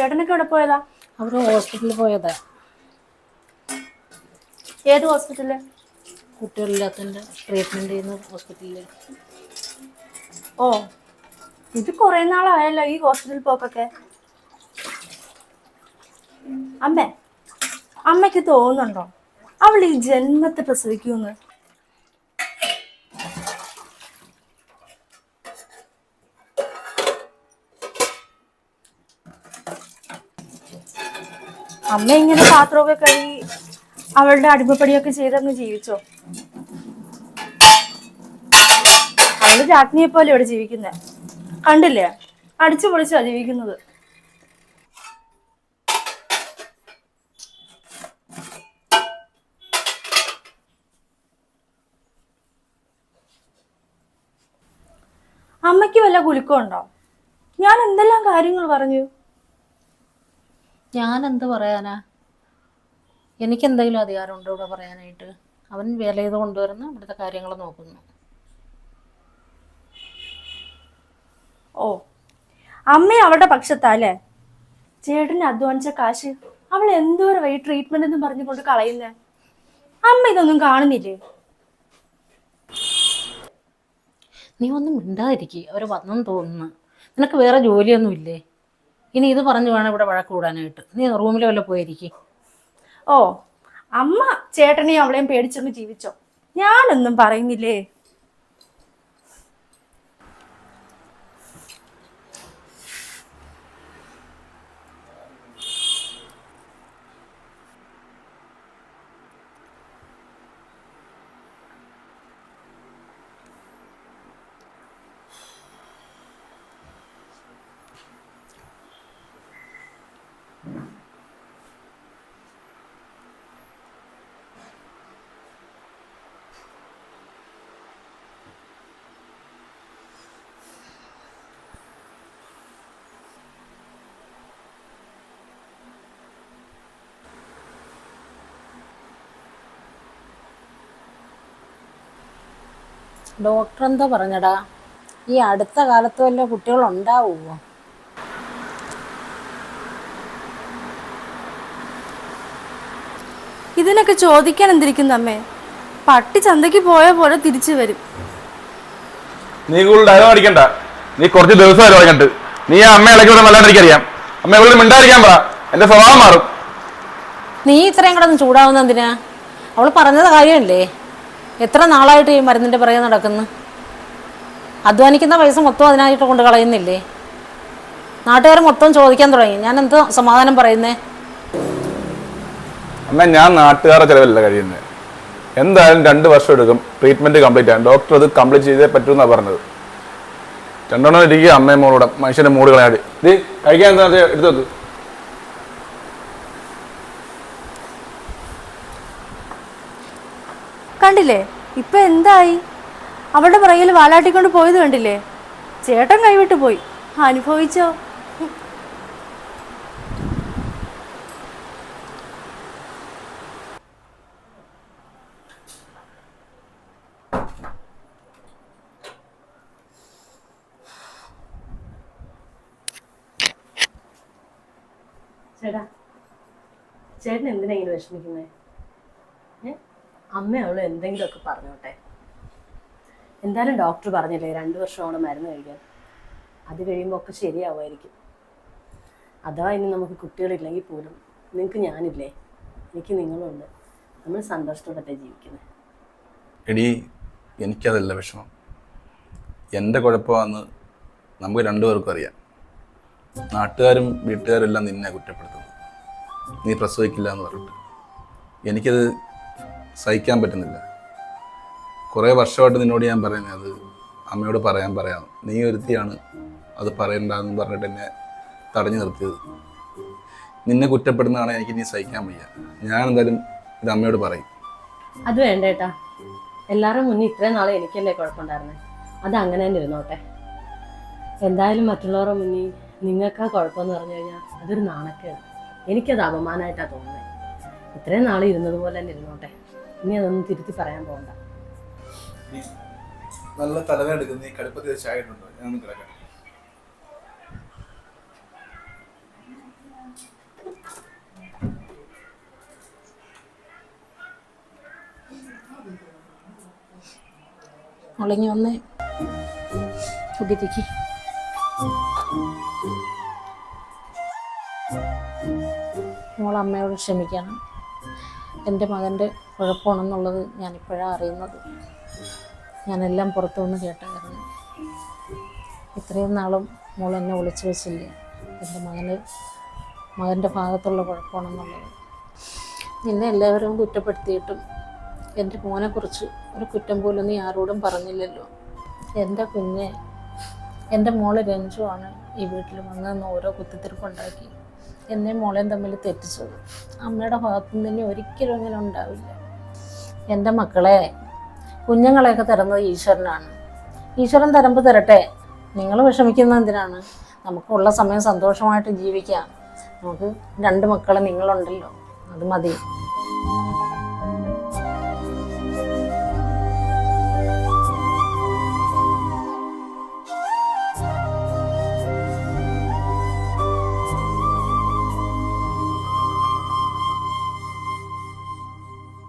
ചേട്ടനൊക്കെ ഇവിടെ പോയതാ? അവർ ഹോസ്പിറ്റലിൽ പോയതാ. ഏത് ഹോസ്പിറ്റലിൽ കുട്ടികളില്ലാത്തതിന്റെ ട്രീറ്റ്മെന്റ് ചെയ്യുന്ന ഹോസ്പിറ്റലിൽ ഓ ഇത് കൊറേ നാളായല്ലോ ഈ ഹോസ്പിറ്റലിൽ പോക്കൊക്കെ. അമ്മ അമ്മയ്ക്ക് തോന്നുന്നുണ്ടോ? അവൾ ഈ ജന്മത്തെ പ്രസവിക്കൂന്ന് അമ്മ ഇങ്ങനെ പാത്രമൊക്കെ കഴുകി അവളുടെ അടിമപ്പടിയൊക്കെ ചെയ്തങ്ങ് ജീവിച്ചോ? അവൾ രാജ്ഞിയെ പോലെ ഇവിടെ ജീവിക്കുന്നേ. കണ്ടില്ലേ? അടിച്ചു പൊളിച്ചാ ജീവിക്കുന്നത്. അമ്മയ്ക്ക് വല്ല കുലുക്കമുണ്ടോ? ഞാൻ എന്തെല്ലാം കാര്യങ്ങൾ പറഞ്ഞു? ഞാൻ എന്ത് പറയാനാ? എനിക്കെന്തെങ്കിലും അധികാരമുണ്ടോ ഇവിടെ പറയാനായിട്ട്? അവൻ വേല ചെയ്ത് കൊണ്ടുവരുന്നു ഇവിടുത്തെ കാര്യങ്ങൾ നോക്കുന്നു. ഓ അമ്മ അവളുടെ പക്ഷത്താല്ലേ? ചേട്ടന് അധ്വാനിച്ച കാശ് അവൾ എന്തോരം വൈ ട്രീറ്റ്മെന്റ് എന്ന് പറഞ്ഞുകൊണ്ട് കളയുന്നേ? അമ്മ ഇതൊന്നും കാണുന്നില്ലേ? നീ ഒന്നും മിണ്ടാതിരിക്കുക അവർ വന്നെന്ന് തോന്നുന്നു. നിനക്ക് വേറെ ജോലിയൊന്നും ഇല്ലേ ഇനി ഇത് പറഞ്ഞു വേണം ഇവിടെ വഴക്ക് കൂടാനായിട്ട്. നീ റൂമിൽ വല്ല പോയിരിക്കും. ഓ അമ്മ ചേട്ടനെയും അവളെയും പേടിച്ചൊന്ന് ജീവിച്ചോ? ഞാനൊന്നും പറയുന്നില്ലേ? ഡോക്ടർ എന്താ പറഞ്ഞടാ? ഈ അടുത്ത കാലത്ത് വല്ല കുട്ടികളുണ്ടാവുമോ ഇതിനൊക്കെ ചോദിക്കാൻ എന്തിരിക്കുന്നു അമ്മേ? പട്ടി ചന്തയ്ക്ക് പോയ പോലെ തിരിച്ചു വരും. നീ കൂടുതൽ ഡയലോഗ് അടിക്കണ്ട. നീ കുറച്ച് ദിവസം അടിക്കണ്ട് നീ ആ അമ്മ ഇളക്കി വിടാൻ എനിക്കറിയാം. അമ്മ ഇവിടെ മിണ്ടായിരിക്കാൻ പറ. എന്റെ സ്വഭാവം മാറും. നീ ഇത്രയും കിടന്ന് ചൂടാവുന്ന എന്തിനാ? അവൾ പറഞ്ഞത് കാര്യമല്ലേ? എത്ര നാളായിട്ട് ഈ മരുന്നിന്റെ പിറകെ നടക്കുന്നു? അധ്വാനിക്കുന്ന പൈസ മൊത്തം അതിനായിട്ട് കൊണ്ട് കളയുന്നില്ലേ? നാട്ടുകാർ മൊത്തം ചോദിക്കാൻ തുടങ്ങി. ഞാൻ എന്ത് സമാധാനം പറയുന്നേ? അമ്മ ഞാൻ നാട്ടുകാരുടെ ചിലവല്ല കഴിയുന്നത് എന്തായാലും രണ്ട് വർഷം എടുക്കും. ട്രീറ്റ്മെന്റ് കംപ്ലീറ്റ് ആണ് ഡോക്ടർ അത് കംപ്ലീറ്റ് ചെയ്തേ പറ്റൂന്നാ പറഞ്ഞത്. രണ്ടെണ്ണം ഇരിക്കുക അമ്മയും മോളൂടെ മനുഷ്യന്റെ മൂടുകളായിട്ട് കളയാടി ഇത് കഴിക്കാൻ എന്താ എടുത്തു വെക്ക്. കണ്ടില്ലേ? ഇപ്പൊ എന്തായി? അവളുടെ പുറകിൽ വാലാട്ടിക്കൊണ്ട് പോയത് കണ്ടില്ലേ? ചേട്ടൻ കൈവിട്ട് പോയി. അനുഭവിച്ചോ? ചേട്ടാ ചേട്ടൻ എന്തിനാ ഇങ്ങനെ വിഷമിക്കുന്നേ? ഏ? അമ്മ അവൾ എന്തെങ്കിലുമൊക്കെ പറഞ്ഞോട്ടെ. എന്തായാലും ഡോക്ടർ പറഞ്ഞില്ലേ രണ്ട് വർഷമാണ് മരുന്ന് കഴിക്കാൻ. അത് കഴിയുമ്പോൾ ഒക്കെ ശരിയാവുമായിരിക്കും. അഥവാ ഇനി നമുക്ക് കുട്ടികളില്ലെങ്കിൽ പോലും നിങ്ങൾക്ക് ഞാനില്ലേ എനിക്ക് നിങ്ങളുണ്ട്. നമ്മൾ സന്തോഷത്തോടെ ജീവിക്കുന്നത് എടി എനിക്കതല്ല വിഷമം. എന്റെ കുഴപ്പമാണെന്ന് നമുക്ക് രണ്ടുപേർക്കും അറിയാം. നാട്ടുകാരും വീട്ടുകാരും എല്ലാം നിന്നെ കുറ്റപ്പെടുത്തുന്നു. നീ പ്രസവിക്കില്ല എന്ന് പറഞ്ഞിട്ട്. എനിക്കത് സഹിക്കാൻ പറ്റുന്നില്ല. കുറേ വർഷമായിട്ട് നിന്നോട് ഞാൻ പറയുന്നത് അത് അമ്മയോട് പറയാൻ പറയാം. നീ ഒരുത്തിയാണ് അത് പറയണ്ടെന്ന് പറഞ്ഞിട്ട് എന്നെ തടഞ്ഞു നിർത്തിയത്. നിന്നെ കുറ്റപ്പെടുന്നതാണ് എനിക്ക് നീ സഹിക്കാൻ വയ്യ. ഞാൻ എന്തായാലും ഇത് അമ്മയോട് പറയും. അത് വേണ്ട ഏട്ടാ. എല്ലാവരും മുന്നേ ഇത്രയും നാളെ എനിക്കല്ലേ കുഴപ്പമുണ്ടായിരുന്നേ? അത് അങ്ങനെ തന്നെ ഇരുന്നോട്ടെ. എന്തായാലും മറ്റുള്ളവരുടെ മുന്നിൽ നിങ്ങൾക്കാ കുഴപ്പമെന്ന് പറഞ്ഞു കഴിഞ്ഞാൽ അതൊരു നാണക്കേട്. എനിക്കത് അപമാനമായിട്ടാണ് തോന്നുന്നത് ഇത്രയും നാളെ ഇരുന്നതുപോലെ തന്നെ ഇരുന്നോട്ടെ. ഇനി അതൊന്നും തിരുത്തി പറയാൻ പോകണ്ട നല്ല തലവേദന കടുപ്പത്തിൽ മുളങ്ങി വന്ന് കുട്ടിത്തേക്ക് നമ്മൾ ക്ഷമിക്കണം. എന്റെ മകന്റെ കുഴപ്പമാണെന്നുള്ളത് ഞാനിപ്പോഴാണ് അറിയുന്നത്. ഞാനെല്ലാം പുറത്തുനിന്ന് കേട്ടായിരുന്നു ഇത്രയും നാളും മോൾ എന്നെ വിളിച്ചു വെച്ചില്ല? എന്റെ മകന് മകന്റെ ഭാഗത്തുള്ള കുഴപ്പമാണെന്നുള്ളത്. നിന്നെ എല്ലാവരും കുറ്റപ്പെടുത്തിയിട്ടും എന്റെ മോനെക്കുറിച്ച് ഒരു കുറ്റം പോലും നീ ആരോടും പറഞ്ഞില്ലല്ലോ. എന്റെ കുഞ്ഞെ എന്റെ മോൾ രഞ്ജുവാണ് ഈ വീട്ടിൽ വന്നതെന്ന് ഓരോ കുത്തിത്തിരിപ്പുണ്ടാക്കി. എന്നെ മോളെയും തമ്മിൽ തെറ്റിച്ചത് അമ്മയുടെ ഭാഗത്തു നിന്ന് ഒരിക്കലും അങ്ങനെ ഉണ്ടാവില്ല. എന്റെ മക്കളെ കുഞ്ഞുങ്ങളെയൊക്കെ തരുന്നത് ഈശ്വരനാണ്. ഈശ്വരൻ തരുമ്പോൾ തരട്ടെ. നിങ്ങൾ വിഷമിക്കുന്നത് എന്തിനാണ്? നമുക്കുള്ള സമയം സന്തോഷമായിട്ട് ജീവിക്കാം. നമുക്ക് രണ്ട് മക്കളെ നിങ്ങളുണ്ടല്ലോ. അത് മതി.